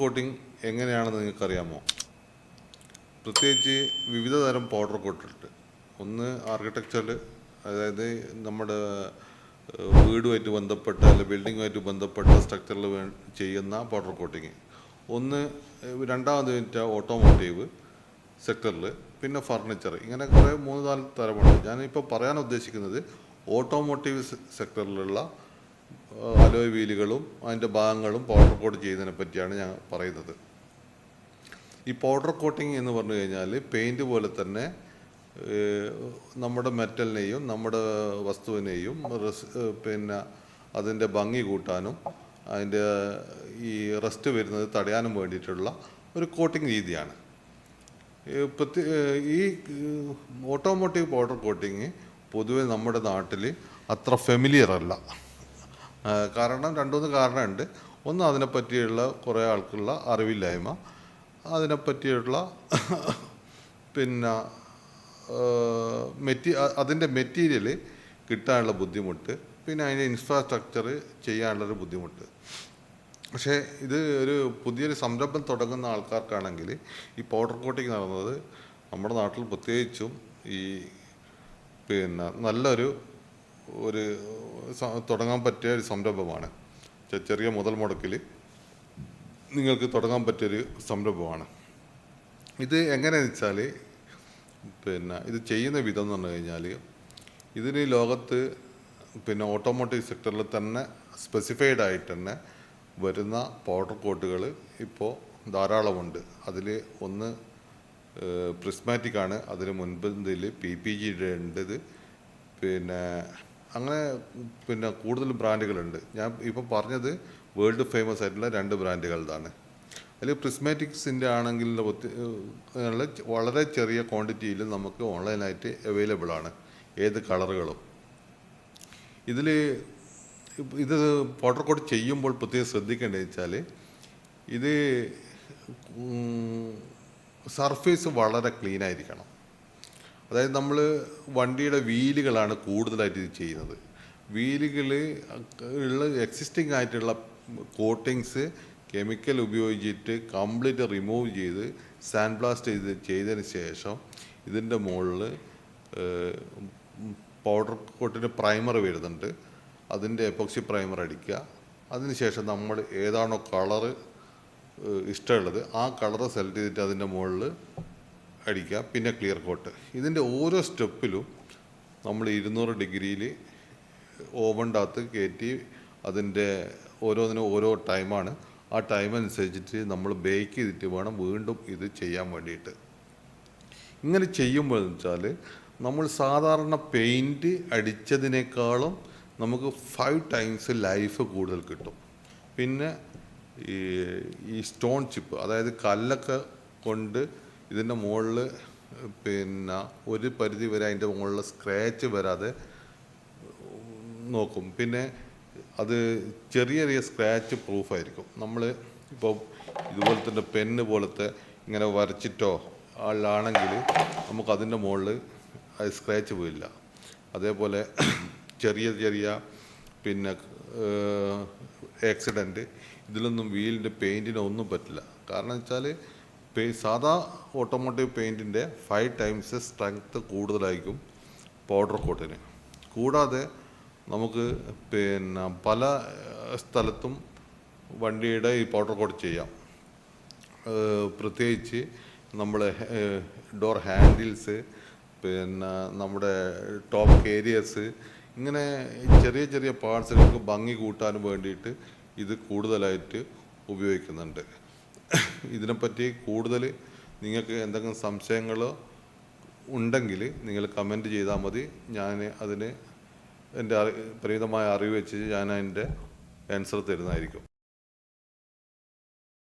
Coating എങ്ങനെയാണെന്ന് നിങ്ങൾക്കറിയാമോ? പ്രത്യേകിച്ച് വിവിധ തരം പൗഡർ കോട്ടുണ്ട് ഒന്ന് ആർക്കിടെക്ചറിൽ അതായത് നമ്മുടെ വീടുമായിട്ട് ബന്ധപ്പെട്ട അല്ലെങ്കിൽ ബിൽഡിങ്ങുമായിട്ട് ബന്ധപ്പെട്ട സ്ട്രക്ചറിൽ ചെയ്യുന്ന പൗഡർ കോട്ടിങ് ഒന്ന് രണ്ടാമത് വെച്ചാൽ ഓട്ടോമോട്ടീവ് സെക്ടറിൽ പിന്നെ ഫർണിച്ചർ ഇങ്ങനെ കുറേ മൂന്ന് നാല് തരമുണ്ട്. ഞാനിപ്പോൾ പറയാൻ ഉദ്ദേശിക്കുന്നത് ഓട്ടോമോട്ടീവ് സെക്ടറിലുള്ള അലോയ് വീലുകളും അതിന്റെ ഭാഗങ്ങളും പൗഡർ കോട്ട് ചെയ്യുന്നതിനെ പറ്റിയാണ് ഞാൻ പറയുന്നത്. ഈ പൗഡർ കോട്ടിംഗ് എന്ന് പറഞ്ഞു കഴിഞ്ഞാൽ പെയിന്റ് പോലെ തന്നെ നമ്മുടെ മെറ്റലിനെയും നമ്മുടെ വസ്തുവിനെയും പിന്നെ അതിന്റെ ഭംഗി കൂട്ടാനും അതിന്റെ ഈ റസ്റ്റ് വരുന്നത് തടയാനും വേണ്ടിയിട്ടുള്ള ഒരു കോട്ടിംഗ് രീതിയാണ്. ഈ ഓട്ടോമോട്ടീവ് പൗഡർ കോട്ടിങ് പൊതുവെ നമ്മുടെ നാട്ടിൽ അത്ര ഫെമിലിയർ അല്ല. കാരണം രണ്ടുമൂന്ന് കാരണമുണ്ട്. ഒന്ന് അതിനെപ്പറ്റിയുള്ള കുറേ ആൾക്കുള്ള അറിവില്ലായ്മ. അതിനെപ്പറ്റിയുള്ള പിന്നെ മെറ്റി അതിന്റെ മെറ്റീരിയൽ കിട്ടാനുള്ള ബുദ്ധിമുട്ട്. പിന്നെ അതിന്റെ ഇൻഫ്രാസ്ട്രക്ചർ ചെയ്യാനുള്ളൊരു ബുദ്ധിമുട്ട്. പക്ഷേ ഇത് ഒരു പുതിയൊരു സംരംഭം തുടങ്ങുന്ന ആൾക്കാർക്കാണെങ്കിൽ ഈ പൗഡർ കോട്ടിങ് നടന്നത് നമ്മുടെ നാട്ടിൽ പ്രത്യേകിച്ചും ഈ പിന്നെ നല്ലൊരു ഒരു തുടങ്ങാൻ പറ്റിയ ഒരു സംരംഭമാണ്. ചെറിയ മുതൽ മുടക്കിൽ നിങ്ങൾക്ക് തുടങ്ങാൻ പറ്റിയൊരു സംരംഭമാണ്. ഇത് എങ്ങനെയാണെന്ന് വെച്ചാൽ പിന്നെ ഇത് ചെയ്യുന്ന വിധം എന്ന് പറഞ്ഞു കഴിഞ്ഞാൽ ഇതിന് ലോകത്ത് പിന്നെ ഓട്ടോമോട്ടീവ് സെക്ടറിൽ തന്നെ സ്പെസിഫൈഡ് ആയിട്ട് തന്നെ വരുന്ന പൗഡർ കോട്ടുകൾ ഇപ്പോൾ ധാരാളമുണ്ട്. അതിൽ ഒന്ന് പ്രിസ്മാറ്റിക് ആണ്. അതിന് മുൻപന്തിൽ പി പി ജിയുടെ ഉണ്ട് പിന്നെ അങ്ങനെ പിന്നെ കൂടുതൽ ബ്രാൻഡുകളുണ്ട്. ഞാൻ ഇപ്പോൾ പറഞ്ഞത് വേൾഡ് ഫേമസ് ആയിട്ടുള്ള രണ്ട് ബ്രാൻഡുകളുടെ അതിൽ പ്രിസ്മാറ്റിക്സിന്റെ ആണെങ്കിൽ വളരെ ചെറിയ ക്വാണ്ടിറ്റിയിൽ നമുക്ക് ഓൺലൈനായിട്ട് അവൈലബിൾ ആണ്. ഏത് കളറുകളും. ഇതിൽ ഇത് പൗഡർ കോട്ട് ചെയ്യുമ്പോൾ പ്രത്യേകം ശ്രദ്ധിക്കേണ്ടത് വെച്ചാൽ ഇത് സർഫേസ് വളരെ ക്ലീൻ ആയിരിക്കണം. അതായത് നമ്മൾ വണ്ടിയുടെ വീലുകളാണ് കൂടുതലായിട്ട് ചെയ്യുന്നത്. വീലുകൾ ഉള്ള എക്സിസ്റ്റിംഗ് ആയിട്ടുള്ള കോട്ടിങ്സ് കെമിക്കൽ ഉപയോഗിച്ചിട്ട് കംപ്ലീറ്റ് റിമൂവ് ചെയ്ത് സാൻഡ് ബ്ലാസ്റ്റ് ചെയ്ത് ചെയ്തതിന് ശേഷം ഇതിന്റെ മുകളിൽ പൗഡർ കോട്ടിന് പ്രൈമർ വരുന്നുണ്ട്. അതിന്റെ എപ്പോക്സി പ്രൈമർ അടിക്കുക. അതിനുശേഷം നമ്മൾ ഏതാണോ കളറ് ഇഷ്ടമുള്ളത് ആ കളറ് സെലക്ട് ചെയ്തിട്ട് അതിന്റെ മുകളിൽ അടിക്കുക പിന്നെ ക്ലിയർ കോട്ട് ഇതിന്റെ ഓരോ സ്റ്റെപ്പിലും നമ്മൾ ഇരുന്നൂറ് ഡിഗ്രിയിൽ ഓവന്റെ അകത്ത് കയറ്റി അതിന്റെ ഓരോന്നിനും ഓരോ ടൈമാണ് ആ ടൈം അനുസരിച്ചിട്ട് നമ്മൾ ബേക്ക് ചെയ്തിട്ട് വേണം വീണ്ടും ഇത് ചെയ്യാൻ വേണ്ടിയിട്ട്. ഇങ്ങനെ ചെയ്യുമ്പോൾ വെച്ചാൽ നമ്മൾ സാധാരണ പെയിന്റ് അടിച്ചതിനേക്കാളും നമുക്ക് ഫൈവ് ടൈംസ് ലൈഫ് കൂടുതൽ കിട്ടും. പിന്നെ ഈ സ്റ്റോൺ ചിപ്പ് അതായത് കല്ലൊക്കെ കൊണ്ട് ഇതിന്റെ മുകളിൽ പിന്നെ ഒരു പരിധി വരെ അതിന്റെ മുകളിൽ സ്ക്രാച്ച് വരാതെ നോക്കും. പിന്നെ അത് ചെറിയ ചെറിയ സ്ക്രാച്ച് പ്രൂഫായിരിക്കും നമ്മൾ ഇപ്പോൾ ഇതുപോലെ തന്നെ പെന്ന് പോലത്തെ ഇങ്ങനെ വരച്ചിട്ടോ ആളാണെങ്കിൽ നമുക്ക് അതിന്റെ മുകളിൽ അത് സ്ക്രാച്ച് പോയില്ല അതേപോലെ ചെറിയ ചെറിയ പിന്നെ ആക്സിഡന്റ് ഇതിലൊന്നും വീലിന്റെ പെയിന്റിനൊന്നും പറ്റില്ല. കാരണം വെച്ചാൽ പേ സാധാ ഓട്ടോമോട്ടീവ് പെയിന്റിന്റെ ഫൈവ് ടൈംസ് സ്ട്രെങ്ത്ത് കൂടുതലായിരിക്കും പൗഡർ കോട്ടിന് കൂടാതെ നമുക്ക് പിന്നെ പല സ്ഥലത്തും വണ്ടിയുടെ ഈ പൗഡർ കോട്ട് ചെയ്യാം. പ്രത്യേകിച്ച് നമ്മളെ ഡോർ ഹാൻഡിൽസ് പിന്നെ നമ്മുടെ ടോപ്പ് കേരിയേഴ്സ് ഇങ്ങനെ ചെറിയ ചെറിയ പാർട്സുകൾക്ക് ഭംഗി കൂട്ടാനും വേണ്ടിയിട്ട് ഇത് കൂടുതലായിട്ട് ഉപയോഗിക്കുന്നുണ്ട്. ഇതിനെപ്പറ്റി കൂടുതൽ നിങ്ങൾക്ക് എന്തെങ്കിലും സംശയങ്ങളോ ഉണ്ടെങ്കിൽ നിങ്ങൾ കമന്റ് ചെയ്താൽ മതി. ഞാൻ അതിന് എന്റെ അറി പരിമിതമായ അറിവ് വെച്ച് ഞാൻ അതിന്റെ ആൻസർ തരുന്നതായിരിക്കും.